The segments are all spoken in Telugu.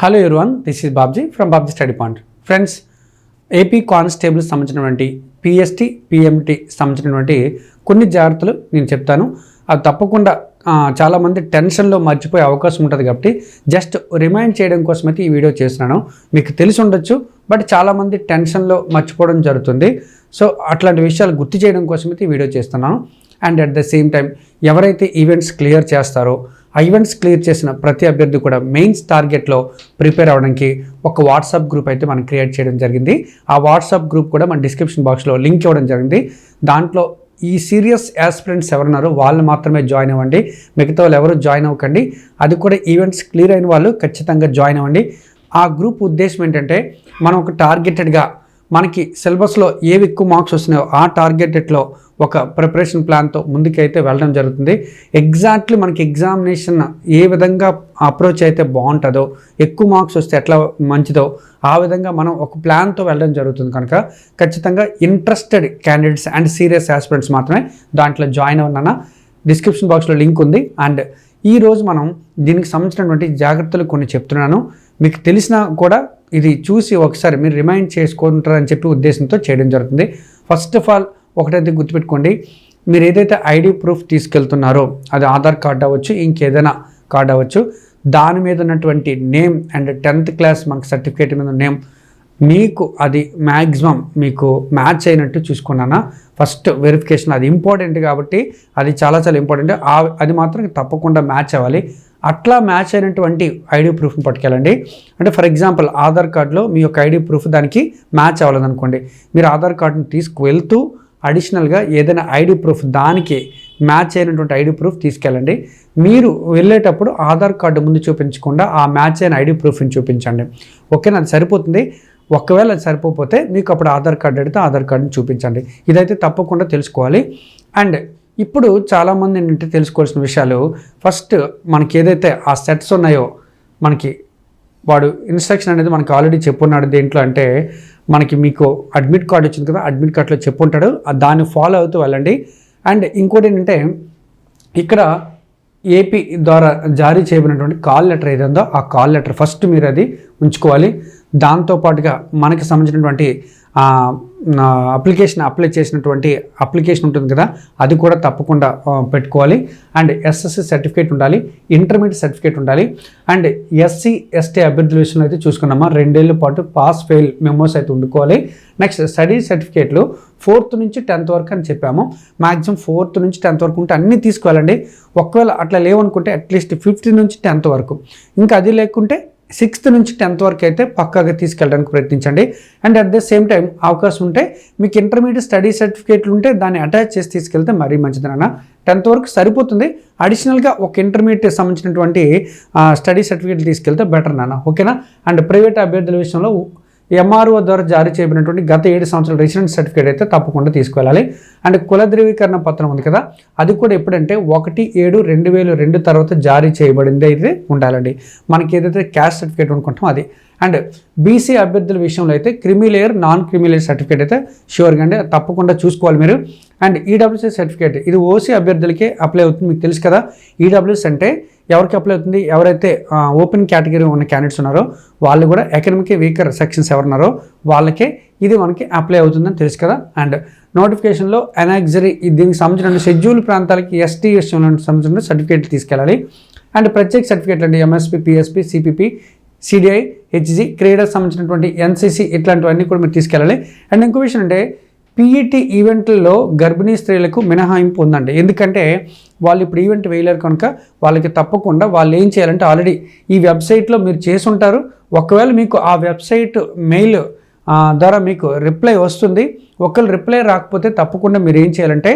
Hello everyone this is Babji from Babji study point friends AP constable సంబంధించినటువంటి పిఎస్టీ పిఎంటీ సంబంధించినటువంటి కొన్ని జాగ్రత్తలు నేను చెప్తాను. అది తప్పకుండా చాలామంది టెన్షన్లో మర్చిపోయే అవకాశం ఉంటుంది కాబట్టి జస్ట్ రిమైండ్ చేయడం కోసం అయితే ఈ వీడియో చేస్తున్నాను. మీకు తెలిసి ఉండొచ్చు బట్ చాలామంది టెన్షన్లో మర్చిపోవడం జరుగుతుంది. సో అట్లాంటి విషయాలు గుర్తు చేయడం కోసం అయితే ఈ వీడియో చేస్తున్నాను. And at the same time ఎవరైతే ఈవెంట్స్ క్లియర్ చేస్తారో ఆ ఈవెంట్స్ క్లియర్ చేసిన ప్రతి అభ్యర్థి కూడా మెయిన్స్ టార్గెట్లో ప్రిపేర్ అవ్వడానికి ఒక వాట్సాప్ గ్రూప్ అయితే మనం క్రియేట్ చేయడం జరిగింది. ఆ వాట్సాప్ గ్రూప్ కూడా మన డిస్క్రిప్షన్ బాక్స్లో లింక్ ఇవ్వడం జరిగింది. దాంట్లో ఈ సీరియస్ యాస్పిరెంట్స్ ఎవరున్నారో వాళ్ళు మాత్రమే జాయిన్ అవ్వండి. మిగతా వాళ్ళు ఎవరు జాయిన్ అవ్వకండి. అది కూడా ఈవెంట్స్ క్లియర్ అయిన వాళ్ళు ఖచ్చితంగా జాయిన్ అవ్వండి. ఆ గ్రూప్ ఉద్దేశం ఏంటంటే మనం ఒక టార్గెటెడ్గా మనకి సిలబస్లో ఏవి ఎక్కువ మార్క్స్ వస్తున్నాయో ఆ టార్గెటెడ్లో ఒక ప్రిపరేషన్ ప్లాన్తో ముందుకైతే వెళ్ళడం జరుగుతుంది. ఎగ్జాక్ట్లీ మనకి ఎగ్జామినేషన్ ఏ విధంగా అప్రోచ్ అయితే బాగుంటుందో ఎక్కువ మార్క్స్ వస్తే ఎట్లా మంచిదో ఆ విధంగా మనం ఒక ప్లాన్తో వెళ్ళడం జరుగుతుంది కనుక ఖచ్చితంగా interested candidates and serious aspirants మాత్రమే దాంట్లో జాయిన్ అవ్వనన్నా డిస్క్రిప్షన్ బాక్స్లో లింక్ ఉంది. అండ్ ఈరోజు మనం దీనికి సంబంధించినటువంటి జాగ్రత్తలు కొన్ని చెప్తున్నాను. మీకు తెలిసినా కూడా ఇది చూసి ఒకసారి మీరు రిమైండ్ చేసుకుంటారని చెప్పి ఉద్దేశంతో చేయడం జరుగుతుంది. ఫస్ట్ ఆఫ్ ఆల్ ఒకటైతే గుర్తుపెట్టుకోండి. మీరు ఏదైతే ఐడి ప్రూఫ్ తీసుకెళ్తున్నారో అది ఆధార్ కార్డ్ అవ్వచ్చు ఇంకేదైనా కార్డ్ అవ్వచ్చు దాని మీద ఉన్నటువంటి నేమ్ అండ్ టెన్త్ క్లాస్ మాకు సర్టిఫికేట్ మీద నేమ్ మీకు అది మ్యాక్సిమం మీకు మ్యాచ్ అయినట్టు చూసుకున్నానా? ఫస్ట్ వెరిఫికేషన్ అది ఇంపార్టెంట్ కాబట్టి అది చాలా చాలా ఇంపార్టెంట్ అది మాత్రం తప్పకుండా మ్యాచ్ అవ్వాలి. అట్లా మ్యాచ్ అయినటువంటి ఐడి ప్రూఫ్ని పట్టుకెళ్ళండి. అంటే ఫర్ ఎగ్జాంపుల్ ఆధార్ కార్డులో మీ యొక్క ఐడి ప్రూఫ్ దానికి మ్యాచ్ అవ్వలేదనుకోండి మీరు ఆధార్ కార్డుని తీసుకువెళ్తూ అడిషనల్గా ఏదైనా ఐడి ప్రూఫ్ దానికి మ్యాచ్ అయినటువంటి ఐడి ప్రూఫ్ తీసుకెళ్ళండి. మీరు వెళ్ళేటప్పుడు ఆధార్ కార్డు ముందు చూపించకుండా ఆ మ్యాచ్ అయిన ఐడి ప్రూఫ్ని చూపించండి. ఓకేనా? అది సరిపోతుంది? ఒకవేళ అది సరిపోతే మీకు అప్పుడు ఆధార్ కార్డు అడిగితే ఆధార్ కార్డుని చూపించండి. ఇదైతే తప్పకుండా తెలుసుకోవాలి. అండ్ ఇప్పుడు చాలామంది ఏంటంటే తెలుసుకోవాల్సిన విషయాలు ఫస్ట్ మనకి ఏదైతే ఆ సెట్స్ ఉన్నాయో మనకి వాడు ఇన్స్ట్రక్షన్ అనేది మనకి ఆల్రెడీ చెప్పున్నాడు దేంట్లో అంటే మనకి మీకు అడ్మిట్ కార్డు వచ్చింది కదా అడ్మిట్ కార్డ్లో చెప్పుంటాడు దాన్ని ఫాలో అవుతూ వెళ్ళండి. అండ్ ఇంకోటి ఏంటంటే ఇక్కడ ఏపీ ద్వారా జారీ చేయబడినటువంటి కాల్ లెటర్ ఏదైందో ఆ కాల్ లెటర్ ఫస్ట్ మీరు అది ఉంచుకోవాలి. దాంతోపాటుగా మనకి సంబంధించినటువంటి అప్లికేషన్ అప్లై చేసినటువంటి అప్లికేషన్ ఉంటుంది కదా అది కూడా తప్పకుండా పెట్టుకోవాలి. అండ్ ఎస్ఎస్సి సర్టిఫికేట్ ఉండాలి ఇంటర్మీడియట్ సర్టిఫికేట్ ఉండాలి. అండ్ ఎస్సీ ఎస్టీ అభ్యర్థుల విషయంలో అయితే చూసుకున్నామా రెండేళ్ళ పాటు పాస్ ఫెయిల్ మెమోస్ అయితే ఉండుకోవాలి. నెక్స్ట్ స్టడీ సర్టిఫికేట్లు ఫోర్త్ నుంచి టెన్త్ వరకు అని చెప్పాము. మ్యాక్సిమం ఫోర్త్ నుంచి టెన్త్ వరకు ఉంటే అన్నీ తీసుకోవాలండి. ఒకవేళ అట్లా లేవనుకుంటే అట్లీస్ట్ ఫిఫ్త్ నుంచి టెన్త్ వరకు. ఇంకా అది లేకుంటే సిక్స్త్ నుంచి టెన్త్ వరకు అయితే పక్కాగా తీసుకెళ్ళడానికి ప్రయత్నించండి. And at the same time అవకాశం ఉంటే మీకు ఇంటర్మీడియట్ స్టడీ సర్టిఫికేట్లు ఉంటే దాన్ని అటాచ్ చేసి తీసుకెళ్తే మరీ మంచిది నాన్న. టెన్త్ వరకు సరిపోతుంది. అడిషనల్గా ఒక ఇంటర్మీడియట్ సంబంధించినటువంటి స్టడీ సర్టిఫికేట్ తీసుకెళ్తే బెటర్ నాన్న. ఓకేనా అండ్ ప్రైవేట్ అభ్యర్థుల విషయంలో ఎంఆర్ఓ ద్వారా జారీ చేయబడినటువంటి గత ఏడు సంవత్సరాల రెసిడెన్స్ సర్టిఫికేట్ అయితే తప్పకుండా తీసుకెళ్ళాలి అండ్ కుల ధృవీకరణ పత్రం ఉంది కదా అది కూడా ఎప్పుడంటే ఒకటి ఏడు రెండు వేలు రెండు తర్వాత జారీ చేయబడింది అయితే ఉండాలండి. మనకి ఏదైతే క్యాస్ట్ సర్టిఫికేట్ అనుకుంటామో అది. అండ్ బీసీ అభ్యర్థుల విషయంలో అయితే క్రిమిలేయర్ నాన్ క్రిమిలేయర్ సర్టిఫికేట్ అయితే షూర్గా అండి తప్పకుండా చూసుకోవాలి మీరు. అండ్ ఈడబ్ల్యూసీ సర్టిఫికేట్ ఇది ఓసీ అభ్యర్థులకే అప్లై అవుతుంది మీకు తెలుసు కదా. ఈడబ్ల్యూఎస్ అంటే ఎవరికి అప్లై అవుతుంది? ఎవరైతే ఓపెన్ కేటగిరీ ఉన్న క్యాండిడేట్స్ ఉన్నారో వాళ్ళు కూడా ఎకనమిక్ వీకర్ సెక్షన్స్ ఎవరున్నారో వాళ్ళకే ఇది మనకి అప్లై అవుతుందని తెలుసు కదా. అండ్ నోటిఫికేషన్లో ఎనాగ్జరీ దీనికి సంబంధించిన షెడ్యూల్ ప్రాంతాలకి ఎస్టీ సంబంధించిన సర్టిఫికేట్లు తీసుకెళ్ళాలి. అండ్ ప్రత్యేక సర్టిఫికేట్లు అండి MSP PSP CPP CDI HG క్రీడకు సంబంధించినటువంటి ఎన్సీసీ ఇట్లాంటివన్నీ కూడా మీరు తీసుకెళ్ళాలి. అండ్ ఇంకో విషయం అంటే పీఈటీ ఈవెంట్లలో గర్భిణీ స్త్రీలకు మినహాయింపు ఉందండి. ఎందుకంటే వాళ్ళు ఇప్పుడు ఈవెంట్ వేయలేరు కనుక వాళ్ళకి తప్పకుండా వాళ్ళు ఏం చేయాలంటే ఆల్రెడీ ఈ వెబ్సైట్లో మీరు చేసి ఉంటారు ఒకవేళ మీకు ఆ వెబ్సైట్ మెయిల్ ద్వారా మీకు రిప్లై వస్తుంది. ఒకవేళ రిప్లై రాకపోతే తప్పకుండా మీరు ఏం చేయాలంటే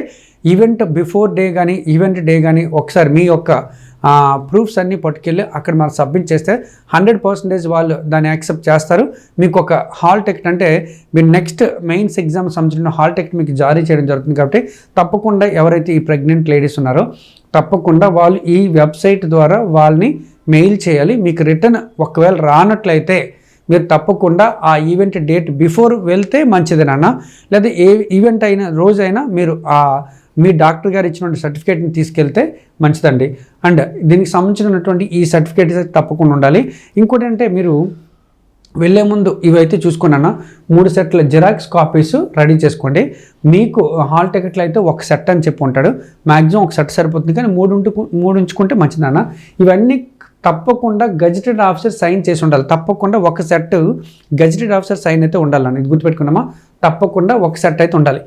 ఈవెంట్ బిఫోర్ డే కానీ ఈవెంట్ డే కానీ ఒకసారి మీ యొక్క ప్రూఫ్స్ అన్నీ పట్టుకెళ్ళి అక్కడ మనం సబ్మిట్ చేస్తే హండ్రెడ్ పర్సెంటేజ్ వాళ్ళు దాన్ని యాక్సెప్ట్ చేస్తారు. మీకు ఒక హాల్ టికెట్ అంటే మీరు నెక్స్ట్ మెయిన్స్ ఎగ్జామ్ సంబంధించిన హాల్ టికెట్ మీకు జారీ చేయడం జరుగుతుంది కాబట్టి తప్పకుండా ఎవరైతే ఈ ప్రెగ్నెంట్ లేడీస్ ఉన్నారో తప్పకుండా వాళ్ళు ఈ వెబ్సైట్ ద్వారా వాళ్ళని మెయిల్ చేయాలి. మీకు రిటర్న్ ఒకవేళ రానట్లయితే మీరు తప్పకుండా ఆ ఈవెంట్ డేట్ బిఫోర్ వెళ్తే మంచిది నాన్న. లేదా ఏ ఈవెంట్ అయినా రోజైనా మీరు ఆ మీ డాక్టర్ గారు ఇచ్చినటువంటి సర్టిఫికేట్ని తీసుకెళ్తే మంచిదండి. అండ్ దీనికి సంబంధించినటువంటి ఈ సర్టిఫికేట్ తప్పకుండా ఉండాలి. ఇంకోటి అంటే మీరు వెళ్ళే ముందు ఇవైతే చూసుకున్నాను మూడు సెట్ల జిరాక్స్ కాపీస్ రెడీ చేసుకోండి. మీకు హాల్ టికెట్లు అయితే ఒక సెట్ అని చెప్పి ఉంటాడు. మ్యాక్సిమం ఒక సెట్ సరిపోతుంది కానీ మూడు ఉంటు మూడు ఉంచుకుంటే మంచిదన్న ఇవన్నీ తప్పకుండా గజెటెడ్ ఆఫీసర్ సైన్ చేసి ఉండాలి. తప్పకుండా ఒక సెట్ గజెటెడ్ ఆఫీసర్ సైన్ అయితే ఉండాలన్న ఇది గుర్తుపెట్టుకున్నామా? తప్పకుండా ఒక సెట్ అయితే ఉండాలి.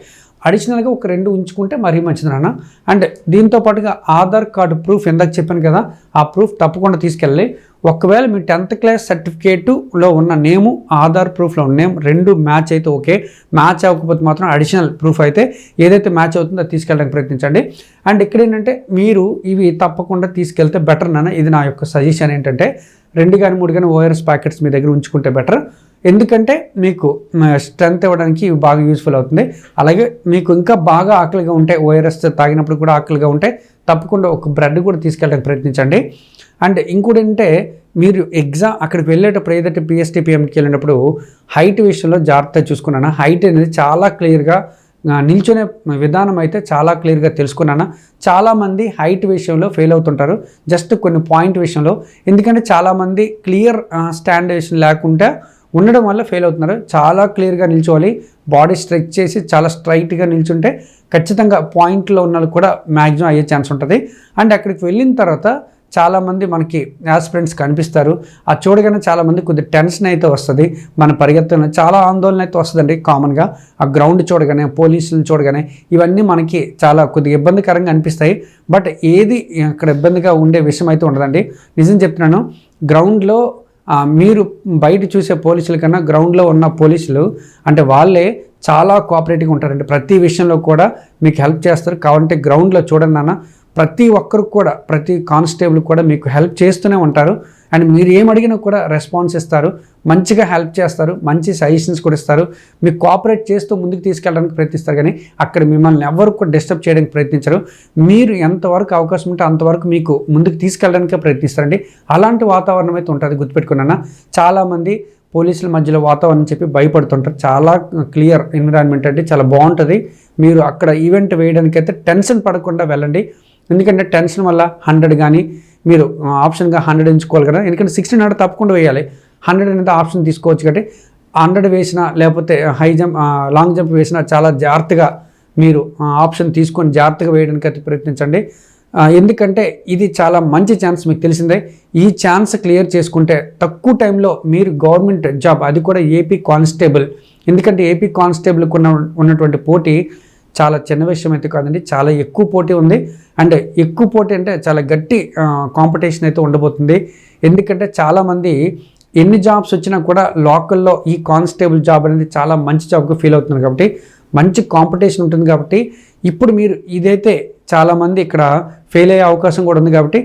అడిషనల్గా ఒక రెండు ఉంచుకుంటే మరీ మంచిది నాన్న. అండ్ దీంతో పాటుగా ఆధార్ కార్డు ప్రూఫ్ ఎందాక చెప్పాను కదా ఆ ప్రూఫ్ తప్పకుండా తీసుకెళ్ళి ఒకవేళ మీ టెన్త్ క్లాస్ సర్టిఫికేటులో ఉన్న నేము ఆధార్ ప్రూఫ్లో ఉన్న నేమ్ రెండు మ్యాచ్ అయితే ఓకే. మ్యాచ్ అవ్వకపోతే మాత్రం అడిషనల్ ప్రూఫ్ అయితే ఏదైతే మ్యాచ్ అవుతుందో అది తీసుకెళ్ళడానికి ప్రయత్నించండి. అండ్ ఇక్కడ ఏంటంటే మీరు ఇవి తప్పకుండా తీసుకెళ్తే బెటర్ నాన్న. ఇది నా యొక్క సజెషన్ ఏంటంటే రెండు కానీ మూడు కానీ ఓఆర్ఎస్ ప్యాకెట్స్ మీ దగ్గర ఉంచుకుంటే బెటర్. ఎందుకంటే మీకు స్ట్రెంత్ ఇవ్వడానికి ఇవి బాగా యూస్ఫుల్ అవుతుంది. అలాగే మీకు ఇంకా బాగా ఆకలిగా ఉంటే ఓఆర్ఎస్ తాగినప్పుడు కూడా ఆకలిగా ఉంటే తప్పకుండా ఒక బ్రెడ్ కూడా తీసుకెళ్ళడానికి ప్రయత్నించండి. అండ్ ఇంకోటి ఏంటంటే మీరు ఎగ్జామ్ అక్కడికి వెళ్ళేటప్పుడు ఏదైతే పిఎస్టీ పిఎంకి వెళ్ళినప్పుడు హైట్ విషయంలో జాగ్రత్త చూసుకున్నాను? హైట్ అనేది చాలా క్లియర్గా నిల్చునే విధానం అయితే చాలా క్లియర్గా తెలుసుకున్నాను? చాలామంది హైట్ విషయంలో ఫెయిల్ అవుతుంటారు. జస్ట్ కొన్ని పాయింట్ విషయంలో. ఎందుకంటే చాలామంది క్లియర్ స్టాండేషన్ లేకుండా ఉండడం వల్ల ఫెయిల్ అవుతున్నారు. చాలా క్లియర్గా నిల్చోవాలి. బాడీ స్ట్రెచ్ చేసి చాలా స్ట్రైట్గా నిల్చుంటే ఖచ్చితంగా పాయింట్లో ఉన్న కూడా మ్యాక్సిమం అయ్యే ఛాన్స్ ఉంటుంది. అండ్ అక్కడికి వెళ్ళిన తర్వాత చాలామంది మనకి యాస్పిరెంట్స్ కనిపిస్తారు. ఆ చూడగానే చాలామంది కొద్దిగా టెన్షన్ అయితే వస్తుంది. మన పరిగెత్తున చాలా ఆందోళన అయితే వస్తుందండి కామన్గా ఆ గ్రౌండ్ చూడగానే పోలీసులను చూడగానే ఇవన్నీ మనకి చాలా కొద్దిగా ఇబ్బందికరంగా అనిపిస్తాయి. బట్ ఏది అక్కడ ఇబ్బందిగా ఉండే విషయం అయితే ఉండదండి. నిజం చెప్తున్నాను గ్రౌండ్లో మీరు బయట చూసే పోలీసుల కన్నా గ్రౌండ్లో ఉన్న పోలీసులు అంటే వాళ్ళే చాలా కోఆపరేటివ్గా ఉంటారండి ప్రతి విషయంలో కూడా మీకు హెల్ప్ చేస్తారు. కావాలంటే గ్రౌండ్లో చూడండి నాన్న ప్రతి ఒక్కరికి కూడా ప్రతి కానిస్టేబుల్ కూడా మీకు హెల్ప్ చేస్తూనే ఉంటారు. అండ్ మీరు ఏం అడిగినా కూడా రెస్పాన్స్ ఇస్తారు మంచిగా హెల్ప్ చేస్తారు మంచి సజెషన్స్ కూడా ఇస్తారు. మీకు కోఆపరేట్ చేస్తూ ముందుకు తీసుకెళ్ళడానికి ప్రయత్నిస్తారు కానీ అక్కడ మిమ్మల్ని ఎవరు కూడా డిస్టర్బ్ చేయడానికి ప్రయత్నించరు. మీరు ఎంతవరకు అవకాశం ఉంటే అంతవరకు మీకు ముందుకు తీసుకెళ్ళడానికే ప్రయత్నిస్తారండి. అలాంటి వాతావరణం అయితే ఉంటుంది గుర్తుపెట్టుకున్నా చాలామంది పోలీసుల మధ్యలో వాతావరణం చెప్పి భయపడుతుంటారు. చాలా క్లియర్ ఎన్విరాన్మెంట్ అంటే చాలా బాగుంటుంది. మీరు అక్కడ ఈవెంట్ వేయడానికైతే టెన్షన్ పడకుండా వెళ్ళండి. ఎందుకంటే టెన్షన్ వల్ల హండ్రెడ్ కానీ మీరు ఆప్షన్గా హండ్రెడ్ ఎంచుకోవాలి కదా. ఎందుకంటే సిక్స్టీన్ హండ్రెడ్ తప్పకుండా వేయాలి. హండ్రెడ్ అనేది ఆప్షన్ తీసుకోవచ్చు కాబట్టి హండ్రెడ్ వేసినా లేకపోతే హై జంప్ లాంగ్ జంప్ వేసినా చాలా జాగ్రత్తగా మీరు ఆప్షన్ తీసుకొని జాగ్రత్తగా వేయడానికి అయితే ప్రయత్నించండి. ఎందుకంటే ఇది చాలా మంచి ఛాన్స్ మీకు తెలిసిందే. ఈ ఛాన్స్ క్లియర్ చేసుకుంటే తక్కువ టైంలో మీరు గవర్నమెంట్ జాబ్ అది కూడా ఏపీ కానిస్టేబుల్ ఎందుకంటే ఏపీ కానిస్టేబుల్కి ఉన్న ఉన్నటువంటి పోటీ చాలా చిన్న విషయం అయితే కాదండి చాలా ఎక్కువ పోటీ ఉంది. అండ్ ఎక్కువ పోటీ అంటే చాలా గట్టి కాంపిటీషన్ అయితే ఉండబోతుంది. ఎందుకంటే చాలామంది ఎన్ని జాబ్స్ వచ్చినా కూడా లోకల్లో ఈ కానిస్టేబుల్ జాబ్ అనేది చాలా మంచి జాబ్గా ఫీల్ అవుతున్నారు కాబట్టి మంచి కాంపిటీషన్ ఉంటుంది కాబట్టి ఇప్పుడు మీరు ఇదైతే చాలామంది ఇక్కడ ఫెయిల్ అయ్యే అవకాశం కూడా ఉంది కాబట్టి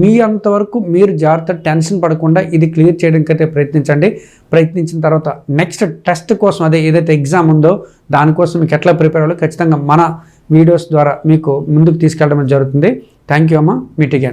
మీ అంతవరకు మీరు జాగ్రత్త టెన్షన్ పడకుండా ఇది క్లియర్ చేయడానికి అయితే ప్రయత్నించండి. ప్రయత్నించిన తర్వాత నెక్స్ట్ టెస్ట్ కోసం అదే ఏదైతే ఎగ్జామ్ ఉందో దానికోసం మీకు ఎట్లా ప్రిపేర్ అవ్వాలో ఖచ్చితంగా మన వీడియోస్ ద్వారా మీకు ముందుకు తీసుకెళ్ళడం జరుగుతుంది. థ్యాంక్ యూ అమ్మ. Meet again.